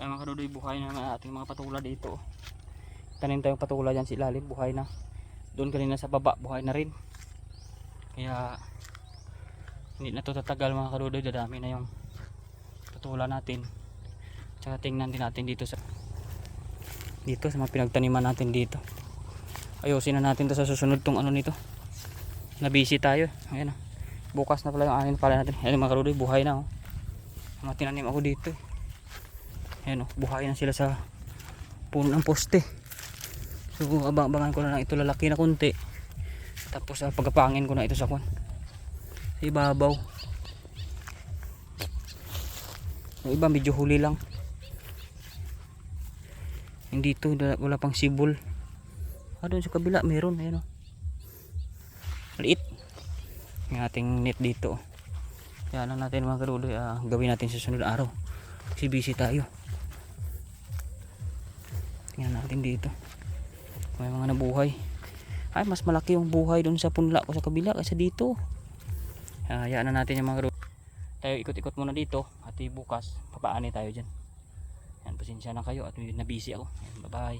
Ay mga kadudoy buhay na ang ating mga patula dito. Tanim tayong patula dyan si ilalim buhay na. Doon kanina sa baba buhay na rin. Kaya hindi na to tatagal mga kadudoy dadami na yung patula natin. Tsaka tingnan din natin dito sa dito sa mga pinagtaniman natin dito. Ayusin na natin to sa susunod tong ano nito. Nabisi tayo. Ayan oh. Bukas na pala yung anin pala natin. Ayan mga kadudoy buhay na oh. Mga tinanim ako dito eh. Ayan o, buhay na sila sa puno ng poste. So, abang-abangan ko na lang ito lalaki na kunti. Tapos, uh, pagkapangin ko na ito sa kwan. Ibabaw. Yung iba, medyo huli lang. Hindi to, wala pang sibol. Ah, doon sa kabila, meron. Ayan o. Maliit. Yung ating net dito. Yan lang natin mga karuloy. ah, gawin natin sa sunod araw. Kasi busy tayo. Tingnan natin dito. May mga nabuhay. Ay, mas malaki yung buhay doon sa punla ko sa kabila kaysa dito. Hayaan na natin yung mga karuloy. Tayo ikot-ikot muna dito. At bukas, papaani tayo dyan. Yan, pasensya na kayo at nabisi ako. Bye-bye.